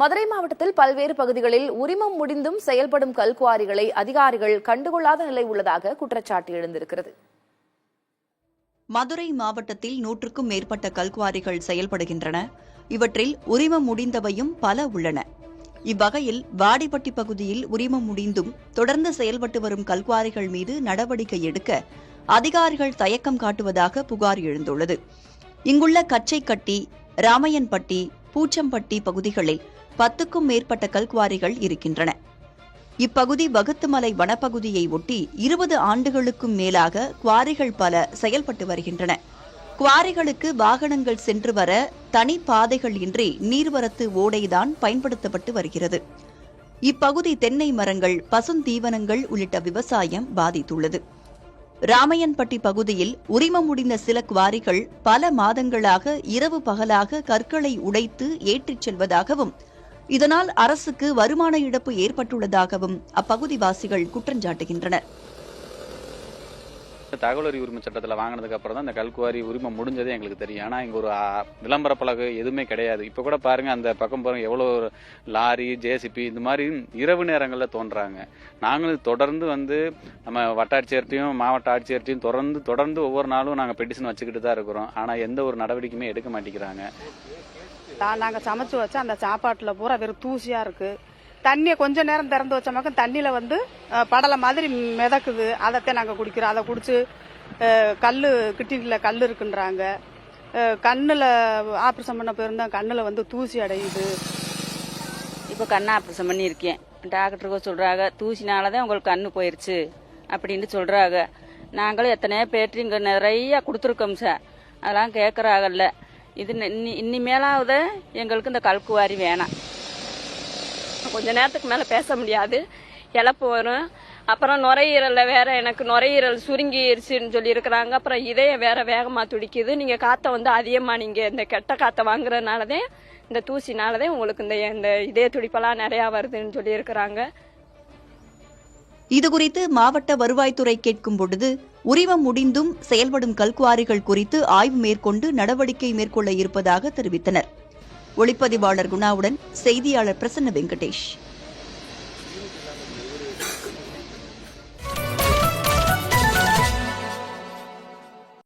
மதுரை மாவட்டத்தில் பல்வேறு பகுதிகளில் உரிமம் முடிந்தும் செயல்படும் கல்குவாரிகளை அதிகாரிகள் கண்டுகொள்ளாத நிலை உள்ளதாக குற்றச்சாட்டு எழுந்திருக்கிறது. மதுரை மாவட்டத்தில் நூற்றுக்கும் மேற்பட்ட கல்குவாரிகள் செயல்படுகின்றன. இவற்றில் உரிமம் முடிந்தவையும் பல உள்ளன. இவ்வகையில் வாடிப்பட்டி பகுதியில் உரிமம் முடிந்தும் தொடர்ந்து செயல்பட்டு வரும் கல்குவாரிகள் மீது நடவடிக்கை எடுக்க அதிகாரிகள் தயக்கம் காட்டுவதாக புகார் எழுந்துள்ளது. இங்குள்ள கச்சைக்கட்டி ராமையன்பட்டி பூச்சம்பட்டி பகுதிகளில் பத்துக்கும் மேற்பட்ட கல்குவாரிகள் இருக்கின்றன. இப்பகுதி வகுத்துமலை வனப்பகுதியை ஒட்டி இருபது ஆண்டுகளுக்கும் மேலாக குவாரிகள் பல செயல்பட்டு வருகின்றன. குவாரிகளுக்கு வாகனங்கள் சென்று வர தனி பாதைகள் இன்றி நீர்வரத்து ஓடைதான் பயன்படுத்தப்பட்டு வருகிறது. இப்பகுதி தென்னை மரங்கள் பசுந்தீவனங்கள் உள்ளிட்ட விவசாயம் பாதித்துள்ளது. ராமையன்பட்டி பகுதியில் உரிமம் முடிந்த சில குவாரிகள் பல மாதங்களாக இரவு பகலாக கற்களை உடைத்து ஏற்றிச் செல்வதாகவும் இதனால் அரசுக்கு வருமான இழப்பு ஏற்பட்டுள்ளதாகவும் அப்பகுதிவாசிகள் குற்றஞ்சாட்டுகின்றனர். தகவல் அறிவு உரிமை சட்டத்தில் வாங்கினதுக்கு அப்புறம் தான் இந்த கல்குவாரி உரிமை முடிஞ்சதே எங்களுக்கு தெரியும். ஆனால் இங்கே ஒரு விளம்பர பலகை எதுவுமே கிடையாது. இப்போ கூட பாருங்கள் அந்த பக்கம் பாருங்க எவ்வளோ லாரி ஜேசிபி இந்த மாதிரி இரவு நேரங்களில் தோன்றாங்க. நாங்களும் தொடர்ந்து வந்து நம்ம வட்டாட்சியர்ட்டையும் மாவட்ட ஆட்சியர்கிட்டையும் தொடர்ந்து தொடர்ந்து ஒவ்வொரு நாளும் நாங்கள் பெட்டிஷன் வச்சுக்கிட்டு தான் இருக்கிறோம். ஆனால் எந்த ஒரு நடவடிக்கையுமே எடுக்க மாட்டேங்கிறாங்க. நாங்கள் சமைச்சு வச்சா அந்த சாப்பாட்டில் பூரா வெறும் தூசியாக இருக்குது தண்ணியை கொஞ்ச நேரம் திறந்து வச்ச பக்கம் தண்ணியில் வந்து படலை மாதிரி மிதக்குது. அதைத்தான் நாங்கள் குடிக்கிறோம். அதை குடிச்சு கல் கல்லு கிட்டினில் கல் இருக்குன்றாங்க. கண்ணில் ஆப்ரேஷன் பண்ண போயிருந்தா கண்ணில் வந்து தூசி அடையுது. இப்போ கண் ஆப்ரேஷன் பண்ணியிருக்கேன். டாக்டருக்கு சொல்கிறாங்க தூசினால தான் உங்களுக்கு கண்ணு போயிருச்சு அப்படின்னு சொல்கிறாங்க நாங்களும் எத்தனையோ பேர்ட்டு இங்கே நிறைய கொடுத்துருக்கோம் சார். அதெல்லாம் கேட்குறாங்கல்ல இது இன்னி இனிமேலாவது எங்களுக்கு இந்த கல்குவாரி வேணாம். கொஞ்ச நேரத்துக்கு மேலே பேச முடியாது. இழப்பு வரும். அப்புறம் நுரையீரலில் வேற எனக்கு நுரையீரல் சுருங்கிருச்சுன்னு சொல்லி இருக்கிறாங்க அப்புறம் இதயம் வேற வேகமாக துடிக்குது. நீங்கள் காற்றை வந்து அதிகமாக நீங்கள் இந்த கெட்ட காற்றை வாங்குறதுனாலதே இந்த தூசினாலதே உங்களுக்கு இந்த இந்த இதய துடிப்பெல்லாம் நிறையா வருதுன்னு சொல்லி இருக்கிறாங்க இதுகுறித்து மாவட்ட வருவாய்த்துறை கேட்கும் பொழுது உரிமம் முடிந்தும் செயல்படும் கல்குவாரிகள் குறித்து ஆய்வு மேற்கொண்டு நடவடிக்கை மேற்கொள்ள இருப்பதாக தெரிவித்தனர். ஒளிப்பதிவாளர் குணாவுடன் செய்தியாளர் பிரசன்ன வெங்கடேஷ்.